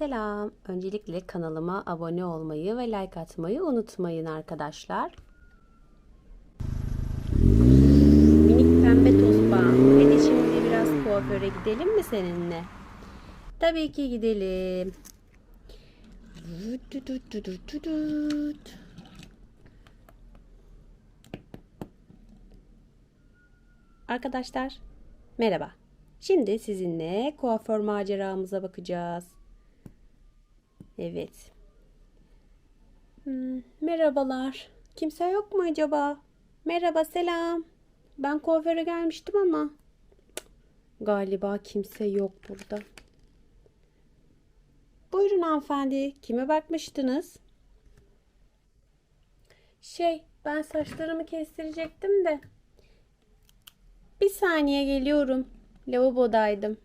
Selam. Öncelikle kanalıma abone olmayı ve like atmayı unutmayın arkadaşlar. Minik pembe tosba. Hadi şimdi biraz kuaföre gidelim mi seninle? Tabii ki gidelim. Arkadaşlar merhaba. Şimdi sizinle kuaför maceramıza bakacağız. Evet. Hmm, merhabalar. Kimse yok mu acaba? Merhaba, selam. Ben kuaföre gelmiştim ama galiba kimse yok burada. Buyurun hanımefendi. Kime bakmıştınız? Şey, ben saçlarımı kestirecektim de. Bir saniye geliyorum. Lavabodaydım.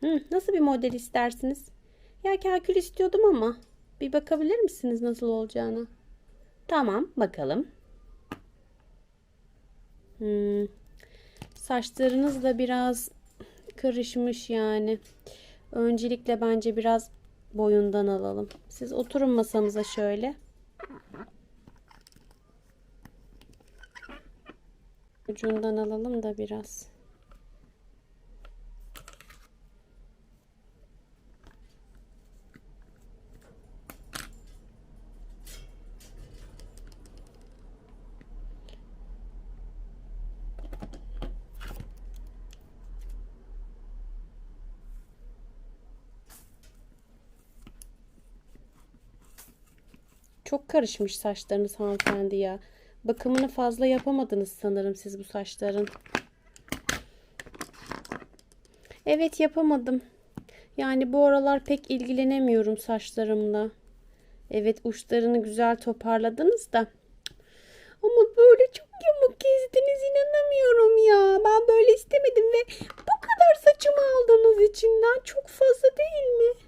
Hı, nasıl bir model istersiniz? Ya kakül istiyordum ama bir bakabilir misiniz nasıl olacağını? Tamam, bakalım. Hmm, saçlarınız da biraz karışmış yani. Öncelikle bence biraz boyundan alalım. Siz oturun masamıza şöyle. Ucundan alalım da biraz. Çok karışmış saçlarınız hanımefendi ya. Bakımını fazla yapamadınız sanırım siz bu saçların. Evet yapamadım. Yani bu aralar pek ilgilenemiyorum saçlarımla. Evet uçlarını güzel toparladınız da. Ama böyle çok yamuk kezdiniz inanamıyorum ya. Ben böyle istemedim ve bu kadar saçımı aldığınız içinden çok fazla değil mi?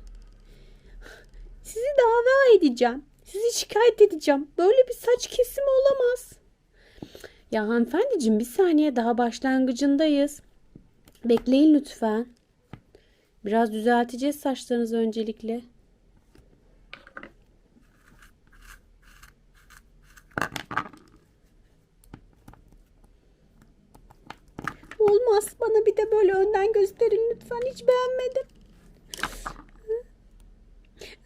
Sizi dava edeceğim. Sizi şikayet edeceğim. Böyle bir saç kesimi olamaz. Ya hanımefendiciğim bir saniye daha başlangıcındayız. Bekleyin lütfen. Biraz düzelteceğiz saçlarınızı öncelikle. Olmaz. Bana bir de böyle önden gösterin lütfen. Hiç beğenmedim.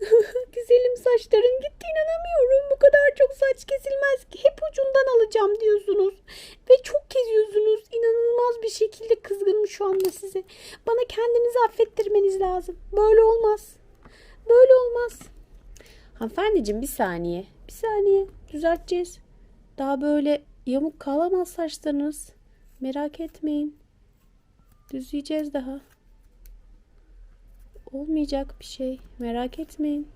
Güzelim saçların gitti inanamıyorum. Bu kadar çok saç kesilmez ki. Hep ucundan alacağım diyorsunuz. Ve çok keziyorsunuz. İnanılmaz bir şekilde kızgınım şu anda size. Bana kendinizi affettirmeniz lazım. Böyle olmaz. Böyle olmaz. Hanımefendiciğim bir saniye. Bir saniye. Düzelteceğiz. Daha böyle yamuk kalamaz saçlarınız. Merak etmeyin. Düzleyeceğiz daha. Olmayacak bir şey. Merak etmeyin.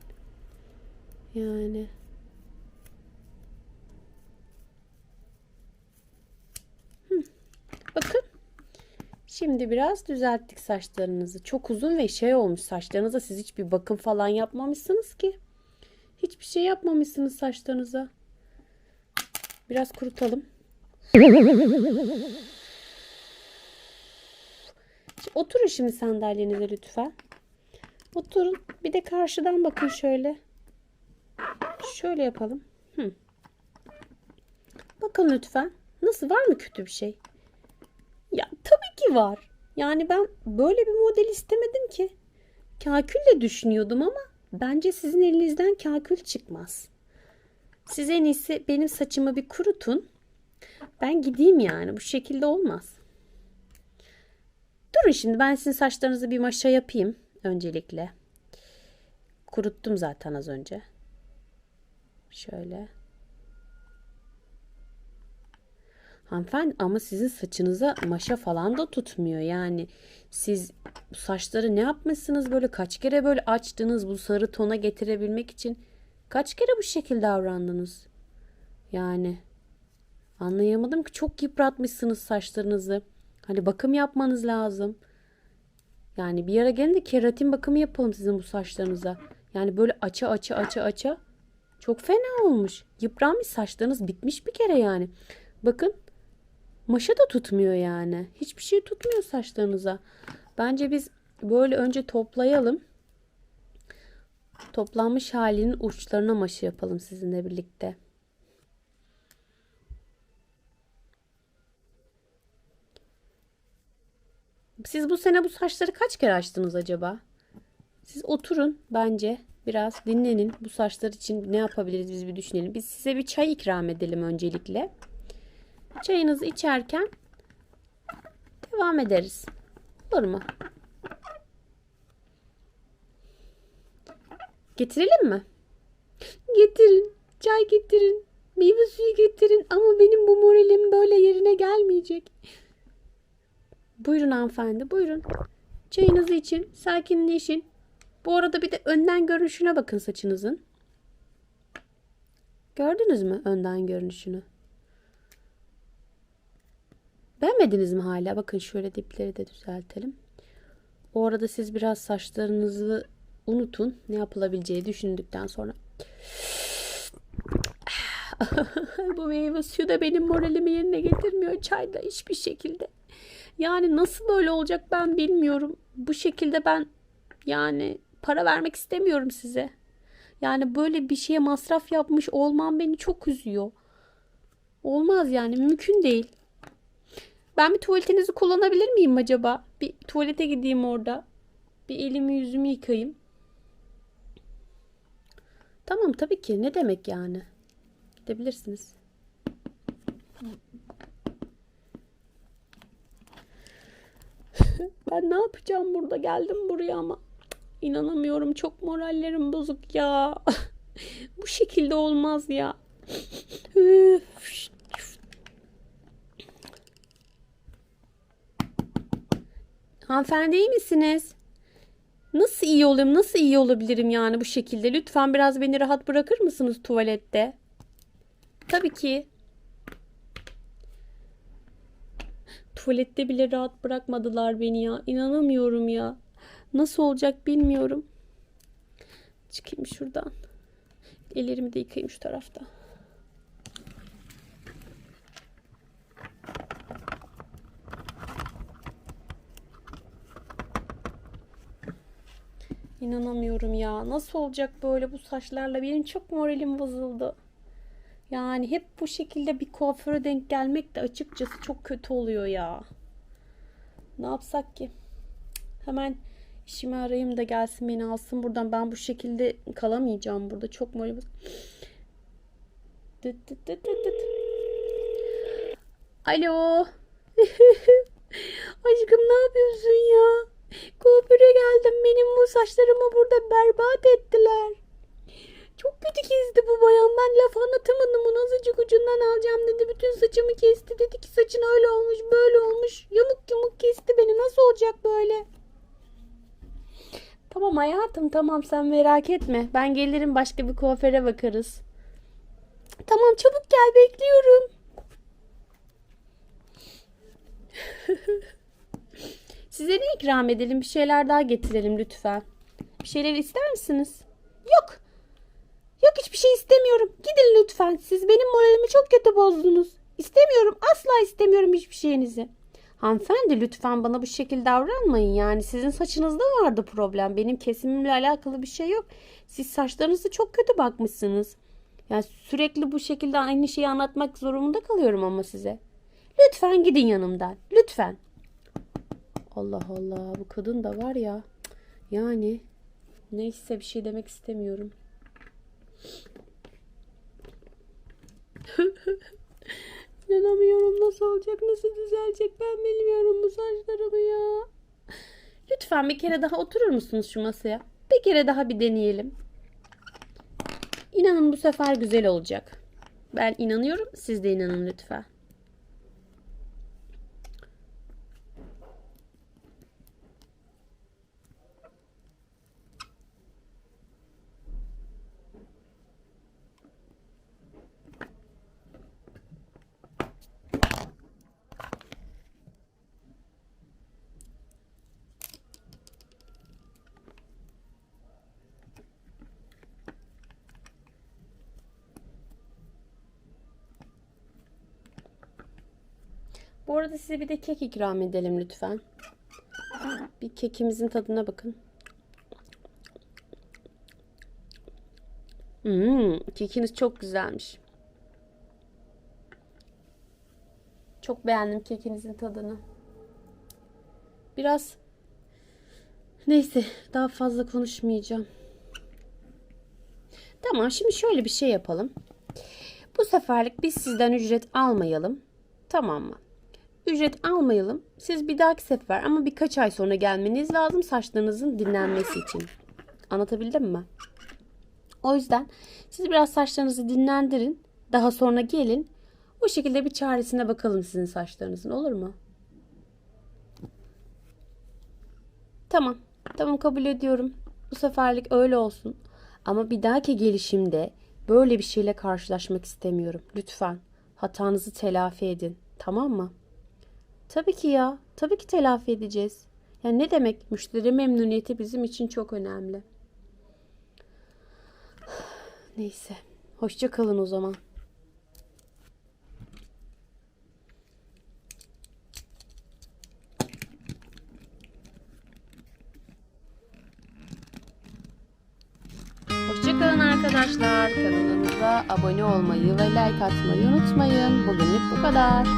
Yani. Hı. Bakın. Şimdi biraz düzelttik saçlarınızı. Çok uzun ve şey olmuş saçlarınıza. Siz hiçbir bakım falan yapmamışsınız ki. Hiçbir şey yapmamışsınız saçlarınıza. Biraz kurutalım. Oturun şimdi sandalyenize lütfen. Oturun. Bir de karşıdan bakın şöyle. Şöyle yapalım. Hı. Bakın lütfen. Nasıl var mı kötü bir şey? Ya tabii ki var. Yani ben böyle bir model istemedim ki. Kakül de düşünüyordum ama bence sizin elinizden kakül çıkmaz. Siz en iyisi benim saçımı bir kurutun. Ben gideyim yani. Bu şekilde olmaz. Durun şimdi ben sizin saçlarınızı bir maşa yapayım öncelikle. Kuruttum zaten az önce. Şöyle. Hanımefendi ama sizin saçınıza maşa falan da tutmuyor. Yani siz bu saçları ne yapmışsınız böyle kaç kere böyle açtınız bu sarı tona getirebilmek için kaç kere bu şekilde davrandınız? Yani anlayamadım ki çok yıpratmışsınız saçlarınızı. Hani bakım yapmanız lazım. Yani bir ara gelin de keratin bakımı yapalım sizin bu saçlarınıza. Yani böyle aça aça aça aça. Çok fena olmuş. Yıpranmış saçlarınız bitmiş bir kere yani. Bakın maşa da tutmuyor yani. Hiçbir şey tutmuyor saçlarınıza. Bence biz böyle önce toplayalım. Toplanmış halinin uçlarına maşı yapalım sizinle birlikte. Siz bu sene bu saçları kaç kere açtınız acaba? Siz oturun bence biraz dinlenin. Bu saçlar için ne yapabiliriz biz bir düşünelim. Biz size bir çay ikram edelim öncelikle. Çayınızı içerken devam ederiz. Olur mu? Getirelim mi? Getirin. Çay getirin. Meyve suyu getirin. Ama benim bu moralim böyle yerine gelmeyecek. Buyurun hanımefendi buyurun. Çayınızı için. Sakinleşin. Bu arada bir de önden görünüşüne bakın saçınızın. Gördünüz mü önden görünüşünü? Beğenmediniz mi hala? Bakın şöyle dipleri de düzeltelim. O arada siz biraz saçlarınızı unutun. Ne yapılabileceği düşündükten sonra. Bu meyve suyu da benim moralimi yerine getirmiyor. Çay da hiçbir şekilde. Yani nasıl böyle olacak ben bilmiyorum. Bu şekilde ben yani para vermek istemiyorum size. Yani böyle bir şeye masraf yapmış olmam beni çok üzüyor. Olmaz yani mümkün değil. Ben bir tuvaletinizi kullanabilir miyim acaba? Bir tuvalete gideyim orada. Bir elimi yüzümü yıkayayım. Tamam tabii ki. Ne demek yani? Gidebilirsiniz. Ben ne yapacağım burada? Geldim buraya ama inanamıyorum. Çok morallerim bozuk ya. Bu şekilde olmaz ya. Hanımefendi iyi misiniz? Nasıl iyi olayım? Nasıl iyi olabilirim yani bu şekilde? Lütfen biraz beni rahat bırakır mısınız tuvalette? Tabii ki. Tuvalette bile rahat bırakmadılar beni ya. İnanamıyorum ya. Nasıl olacak bilmiyorum. Çıkayım şuradan. Ellerimi de yıkayayım şu tarafta. İnanamıyorum ya. Nasıl olacak böyle bu saçlarla? Benim çok moralim bozuldu. Yani hep bu şekilde bir kuaföre denk gelmek de açıkçası çok kötü oluyor ya. Ne yapsak ki? Hemen işimi arayayım da gelsin beni alsın buradan. Ben bu şekilde kalamayacağım burada. Çok moralim bozuldu. Dıt dıt dıt dıt dıt. Alo. Aşkım ne yapıyorsun ya? Kuaföre geldim. Benim bu saçlarımı burada berbat ettiler. Çok kötü kesti bu bayan. Ben laf anlatamadım. Onu azıcık ucundan alacağım dedi. Bütün saçımı kesti. Dedi ki saçın öyle olmuş böyle olmuş. Yamuk yumuk kesti beni. Nasıl olacak böyle? Tamam hayatım tamam sen merak etme. Ben gelirim başka bir kuaföre bakarız. Tamam çabuk gel bekliyorum. Size ne ikram edelim? Bir şeyler daha getirelim lütfen. Bir şeyler ister misiniz? Yok. Hiçbir şey istemiyorum. Gidin lütfen. Siz benim moralimi çok kötü bozdunuz. İstemiyorum. Asla istemiyorum hiçbir şeyinizi. Hanımefendi lütfen bana bu şekilde davranmayın. Yani sizin saçınızda vardı problem. Benim kesimimle alakalı bir şey yok. Siz saçlarınızı çok kötü bakmışsınız. Yani sürekli bu şekilde aynı şeyi anlatmak zorunda kalıyorum ama size. Lütfen gidin yanımdan. Lütfen. Allah Allah bu kadın da var ya. Yani neyse bir şey demek istemiyorum. İnanamıyorum nasıl olacak nasıl düzelecek ben bilmiyorum bu saçlarımı ya. Lütfen bir kere daha oturur musunuz şu masaya? Bir kere daha bir deneyelim. İnanın bu sefer güzel olacak. Ben inanıyorum siz de inanın lütfen. Bu arada size bir de kek ikram edelim lütfen. Bir kekimizin tadına bakın. Hmm, kekiniz çok güzelmiş. Çok beğendim kekinizin tadını. Biraz neyse daha fazla konuşmayacağım. Tamam şimdi şöyle bir şey yapalım. Bu seferlik biz sizden ücret almayalım. Tamam mı? Ücret almayalım. Siz bir dahaki sefer ama birkaç ay sonra gelmeniz lazım saçlarınızın dinlenmesi için. Anlatabildim mi? O yüzden siz biraz saçlarınızı dinlendirin. Daha sonra gelin. O şekilde bir çaresine bakalım sizin saçlarınızın olur mu? Tamam. Tamam kabul ediyorum. Bu seferlik öyle olsun. Ama bir dahaki gelişimde böyle bir şeyle karşılaşmak istemiyorum. Lütfen hatanızı telafi edin. Tamam mı? Tabii ki ya. Tabii ki telafi edeceğiz. Yani ne demek? Müşteri memnuniyeti bizim için çok önemli. Neyse. Hoşça kalın o zaman. Hoşçakalın arkadaşlar. Kanalımıza abone olmayı ve like atmayı unutmayın. Bugünlük bu kadar.